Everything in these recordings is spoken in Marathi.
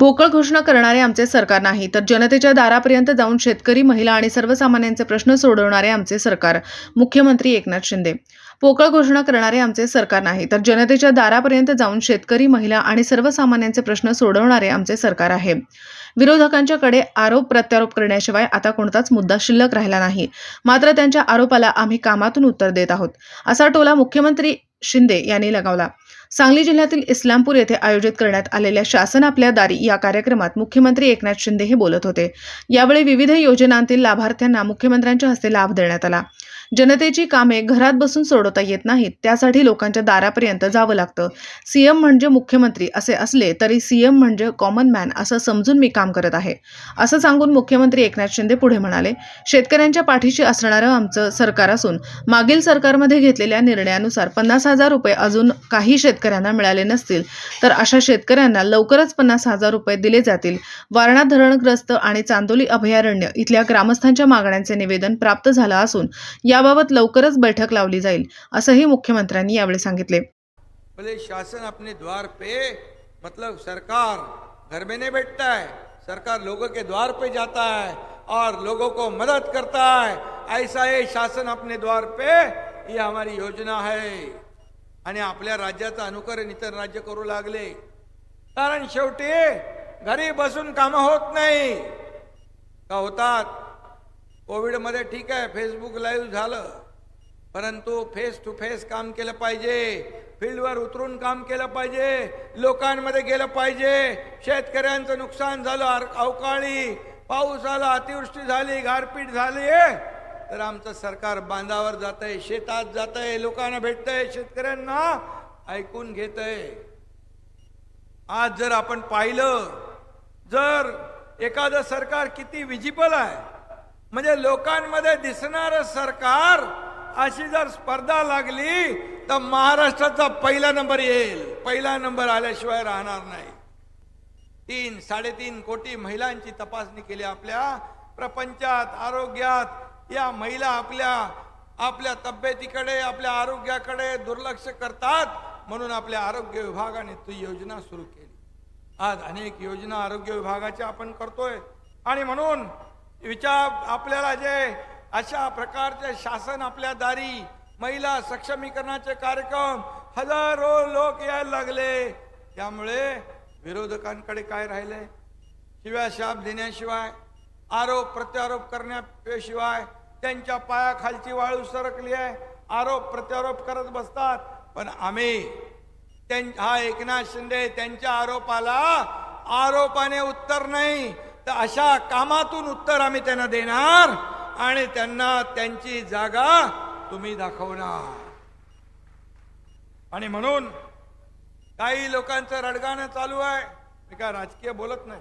पोकळ घोषणा करणारे आमचे सरकार नाही तर जनतेच्या दारापर्यंत जाऊन शेतकरी महिला आणि सर्वसामान्यांचे प्रश्न सोडवणारे आमचे सरकार. मुख्यमंत्री एकनाथ शिंदे. पोकळ घोषणा करणारे आमचे सरकार नाही तर जनतेच्या दारापर्यंत जाऊन शेतकरी महिला आणि सर्वसामान्यांचे प्रश्न सोडवणारे आमचे सरकार आहे. विरोधकांच्याकडे आरोप प्रत्यारोप करण्याशिवाय आता कोणताच मुद्दा शिल्लक राहिला नाही. मात्र त्यांच्या आरोपाला आम्ही कामातून उत्तर देत आहोत असा टोला मुख्यमंत्री शिंदे यांनी लगावला. सांगली जिल्ह्यातील इस्लामपूर येथे आयोजित करण्यात आलेल्या शासन आपल्या दारी या कार्यक्रमात मुख्यमंत्री एकनाथ शिंदे हे बोलत होते. यावेळी विविध योजनांतील लाभार्थ्यांना मुख्यमंत्र्यांच्या हस्ते लाभ देण्यात आला. जनतेची कामे घरात बसून सोडवता येत नाहीत त्यासाठी लोकांच्या दारापर्यंत जावं लागतं. सीएम म्हणजे मुख्यमंत्री असे असले तरी सीएम म्हणजे कॉमन मॅन असं समजून मी काम करत आहे. असं सांगून मुख्यमंत्री एकनाथ शिंदे पुढे म्हणाले शेतकऱ्यांच्या पाठीशी असणारं आमचं सरकार असून मागील सरकारमध्ये घेतलेल्या निर्णयानुसार पन्नास हजार रुपये अजून काही शेतकऱ्यांना मिळाले नसतील तर अशा शेतकऱ्यांना लवकरच पन्नास हजार रुपये दिले जातील. वारणा धरणग्रस्त आणि चांदोली अभयारण्य इथल्या ग्रामस्थांच्या मागण्यांचे निवेदन प्राप्त झालं असून या याबाबत लवकरच बैठक लावली जाईल असंही मुख्यमंत्र्यांनी यावेळी सांगितले. भले शासन अपने द्वार पे मतलब सरकार घर में नहीं बैठता है सरकार लोगों के द्वार पे जाता है और लोगों को मदद करता है। ऐसा ये शासन अपने द्वार पे ये हमारी योजना है। आणि आपल्या राज्याचं अनुकरण इतर राज्य करू लागले. कारण शेवटी घरी बसून कामं होत नाही. का होतात? कोविडमध्ये ठीक आहे फेसबुक लाईव्ह झालं. परंतु फेस टू फेस काम केलं पाहिजे. फील्डवर उतरून काम केलं पाहिजे. लोकांमध्ये गेलं पाहिजे. शेतकऱ्यांचं नुकसान झालं अवकाळी पाऊस आला अतिवृष्टी झाली गारपीट झाली तर आमचं सरकार बांधावर जात आहे शेतात जात आहे लोकांना भेटतंय शेतकऱ्यांना ऐकून घेत आज जर आपण पाहिलं जर एखादं सरकार किती विजिबल आहे म्हणजे लोकांमध्ये दिसणार सरकार अशी जर स्पर्धा लागली तर महाराष्ट्राचा पहिला नंबर येईल. पहिला नंबर आल्याशिवाय राहणार नाही. तीन साडेतीन कोटी महिलांची तपासणी केली आपल्या प्रपंचात आरोग्यात. या महिला आपल्या आपल्या तब्येतीकडे आपल्या आरोग्याकडे दुर्लक्ष करतात. म्हणून आपल्या आरोग्य विभागाने ती योजना सुरू केली. आज अनेक योजना आरोग्य विभागाच्या आपण करतोय. आणि म्हणून विचार आपल्याला जे अशा प्रकारचे शासन आपल्या दारी महिला सक्षमीकरणाचे कार्यक्रम हजारो लोक यायला लागले. त्यामुळे विरोधकांकडे काय राहिले? शिव्याशाप देण्याशिवाय आरोप प्रत्यारोप करण्याशिवाय त्यांच्या पायाखालची वाळू सरकली आहे. आरोप प्रत्यारोप करत बसतात. पण आम्ही त्यां हा एकनाथ शिंदे त्यांच्या आरोपाला आरोपाने उत्तर नाही. तर अशा कामातून उत्तर आम्ही त्यांना देणार आणि त्यांना त्यांची जागा तुम्ही दाखवणार. आणि म्हणून काही लोकांचं रडगाणं चालू आहे. मी काय राजकीय बोलत नाही.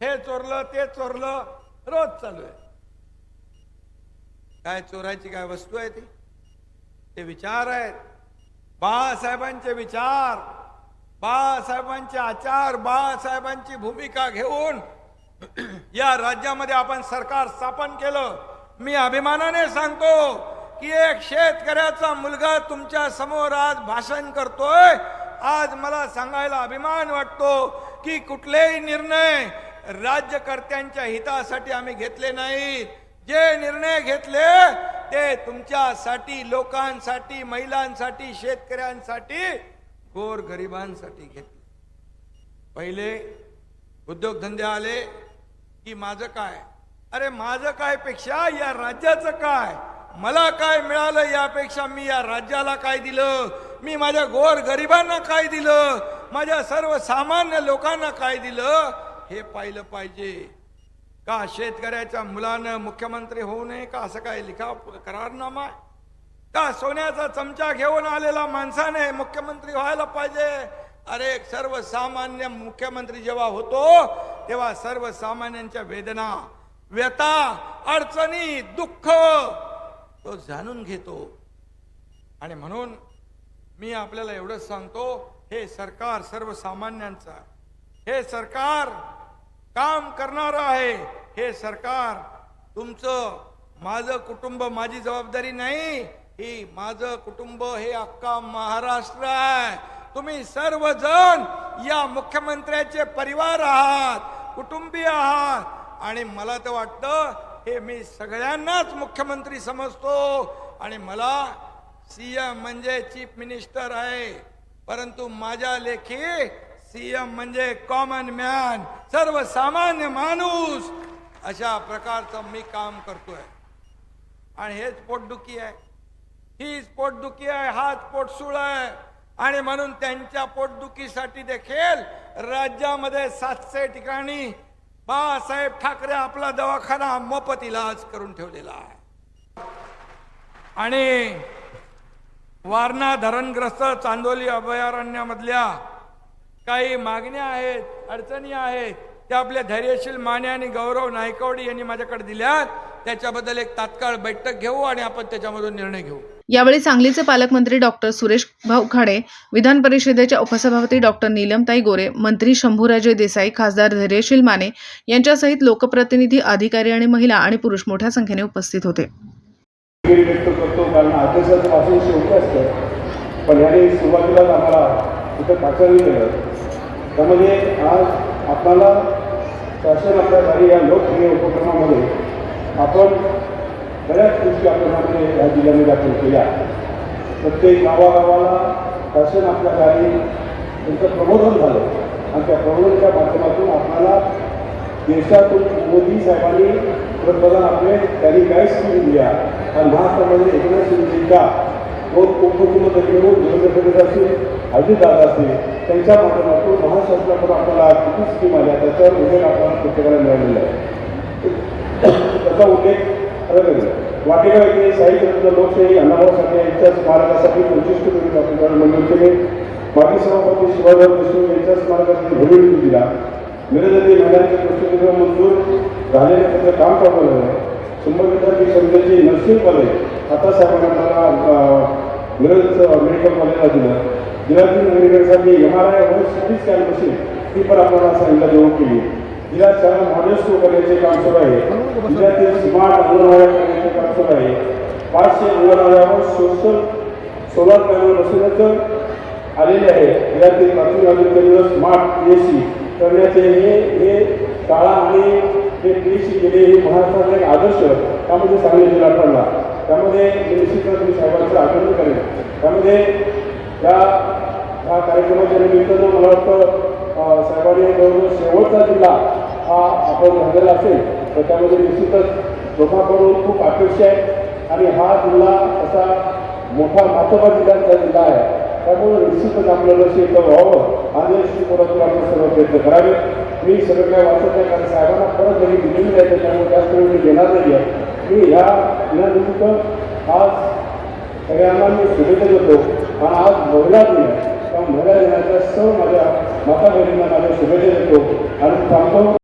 हे चोरलं ते चोरलं रोज चालू आहे. काय चोरायची काय वस्तू आहे ती? ते विचार आहेत. बाळासाहेबांचे विचार बाळासाहेबांचे आचार बाळासाहेबांची भूमिका घेऊन या राज्यामध्ये आपण सरकार स्थापन केलं. मी अभिमानाने सांगतो की एक शेतकऱ्याचा मुलगा तुमच्यासमोर आज भाषण करतोय. आज मला सांगायला अभिमान वाटतो की कुठलेही निर्णय राज्यकर्त्यांच्या हितासाठी आम्ही घेतले नाहीत जे निर्णय घेतले ते तुमच्यासाठी लोकांसाठी महिलांसाठी शेतकऱ्यांसाठी गोर गरिबांसाठी घेतले. पहिले उद्योगधंदे आले की माझं काय? अरे माझं काय पेक्षा या राज्याचं काय? मला काय मिळालं यापेक्षा मी या राज्याला काय दिलं? मी माझ्या गोर गरिबांना काय दिलं? माझ्या सर्वसामान्य लोकांना काय दिलं? हे पाहिलं पाहिजे. का शेतकऱ्याच्या मुलानं मुख्यमंत्री होऊ नये? का असं काय लिखा करारनामा आहे? का सोन्याचा चमचा घेऊन आलेला माणसाने मुख्यमंत्री व्हायला पाहिजे? अरे सर्वसामान्य मुख्यमंत्री जेव्हा होतो तेव्हा सर्वसामान्यांच्या वेदना व्यथा अडचणी दुःख तो जाणून घेतो. आणि म्हणून मी आपल्याला एवढंच सांगतो हे सरकार सर्वसामान्यांचं हे सरकार काम करणार आहे हे सरकार तुमचं माझं कुटुंब माझी जबाबदारी नाही ही माझं कुटुंब हे अख्खा महाराष्ट्र आहे. तुम्ही सर्वजण या मुख्यमंत्र्याचे परिवार आहात. कुटुंबीय आहात आणि मला तर वाटतं हे मी सगळ्यांनाच मुख्यमंत्री समजतो. आणि मला सीएम म्हणजे चीफ मिनिस्टर आहे. परंतु माझ्या लेखी सीएम म्हणजे कॉमन मॅन सर्वसामान्य माणूस अशा प्रकारचं मी काम करतोय. आणि हेच पोटदुखी आहे. हीच पोटदुखी आहे हाच पोटसूळ आहे. आणि म्हणून त्यांच्या पोटदुखीसाठी देखील राज्यामध्ये सातशे ठिकाणी बाळासाहेब ठाकरे आपला दवाखाना मोफत इलाज करून ठेवलेला आहे. आणि वारणा धरणग्रस्त चांदोली अभयारण्यामधल्या काही मागण्या आहेत अडचणी आहेत त्या आपल्या धैर्यशील माने आणि गौरव नायकवडी यांनी माझ्याकडे दिल्यात. त्याच्याबद्दल एक तात्काळ बैठक घेऊ आणि आपण त्याच्यामधून निर्णय घेऊ. यावेळी सांगलीचे पालकमंत्री डॉक्टर सुरेश भाऊ खाडे विधान परिषदेच्या उपसभापती डॉक्टर नीलमताई गोरे मंत्री शंभूराजे देसाई खासदार धैर्यशील माने यांच्यासहित लोकप्रतिनिधी अधिकारी आणि महिला आणि पुरुष मोठ्या संख्येने उपस्थित होते. पण ह्याने सुरुवातीलाच आम्हाला इथं केलं त्यामध्ये आज आपल्याला शासन आपल्या या लोकप्रिय उपक्रमामध्ये आपण बऱ्याच गोष्टी आपल्यामध्ये या जिल्ह्याने दाखल केल्या. प्रत्येक गावागावाला शासन आपल्या गावी त्यांचं प्रबोधन झालं. आणि त्या प्रबोधनच्या माध्यमातून आपल्याला देशातून मोदी साहेबांनी पंतप्रधान आपले त्यांनी काय स्कीम दिल्या. आणि महाराष्ट्रामध्ये एकनाथ शिंदेचा दोन उपमुख्यमंत्री म्हणून देवेंद्र फडणवीस असतील अजितदादा असतील त्यांच्या माध्यमातून महाशासनाकडून आपल्याला किती स्कीम आल्या त्याच्यावर उल्लेख आपल्याला प्रत्येकाला मिळालेला आहे. त्याचा उल्लेख अलग वाटेगाव येथे साहित्य लोकशाही अण्णाभाऊ साठे यांच्या स्मारकासाठी पंचवीस कोटी रुपये आपल्याला मंजूर केले. माजी सभापती शिवाजीराव देशमुख यांच्या स्मारकासाठी भूमी निधी दिला. मिरजती मैदानाच्या पुस्तकाला मंजूर झालेलं त्याचं काम चालू आहे. शंभर विद्यार्थी संस्थेची नर्सिंग कॉलेज आता साहेबांना मिरज मेडिकल कॉलेजला दिलं. जिल्ह्यातील मेडिकलसाठी एम आर आय व सिटी स्कॅन मशीन ती पण आपल्याला सांगितलं देऊ केली. जिल्ह्यात शाळा मॉडेल सुरू करण्याचे काम सुरू आहे. जिल्ह्यातील स्मार्ट अंगणवाड्या करण्याचे काम सुरू आहे. पाचशे अंगणवाड्यावर सोशल सोलार पॅनल बसवण्याचं आलेले आहे. जिल्ह्यातील प्राथमिक आरोग्य केंद्र स्मार्ट एस सी करण्याचे हे हे शाळा आणि हे पी एस सी केले हे महाराष्ट्राचा एक आदर्श. त्यामध्ये सांगली जिल्हा ठरला त्यामध्ये निश्चितच मी साहेबांचं आग्रह करेन त्यामध्ये त्या या कार्यक्रमाच्या निमित्तानं मला वाटतं साहेबांनी जवळजवळ शेवटचा जिल्हा हा आपण झालेला असेल तर त्यामध्ये निश्चितच लोकांकडून खूप अपेक्षा आहे आणि हा जिल्हा असा मोठा मातोबा जिल्ह्यांचा जिल्हा आहे. त्यामुळे निश्चितच आपलं लक्ष इथं व्हावं आणि दृष्टिकोनातून आपण सर्व प्रयत्न करावे मी सगळं काय वाचत नाही कारण साहेबांना परत घरी दिलेली आहे त्याच्यामुळे त्याच वेळी मी देणार नाही आहे मी ह्या दिनानिमित्त आज सगळ्यांना मी शुभेच्छा देतो. आणि आज महिला दिन आहे. त्या महिला दिनाच्या सर्व माझ्या माता बहिणींना माझ्या शुभेच्छा देतो. आणि थांबतो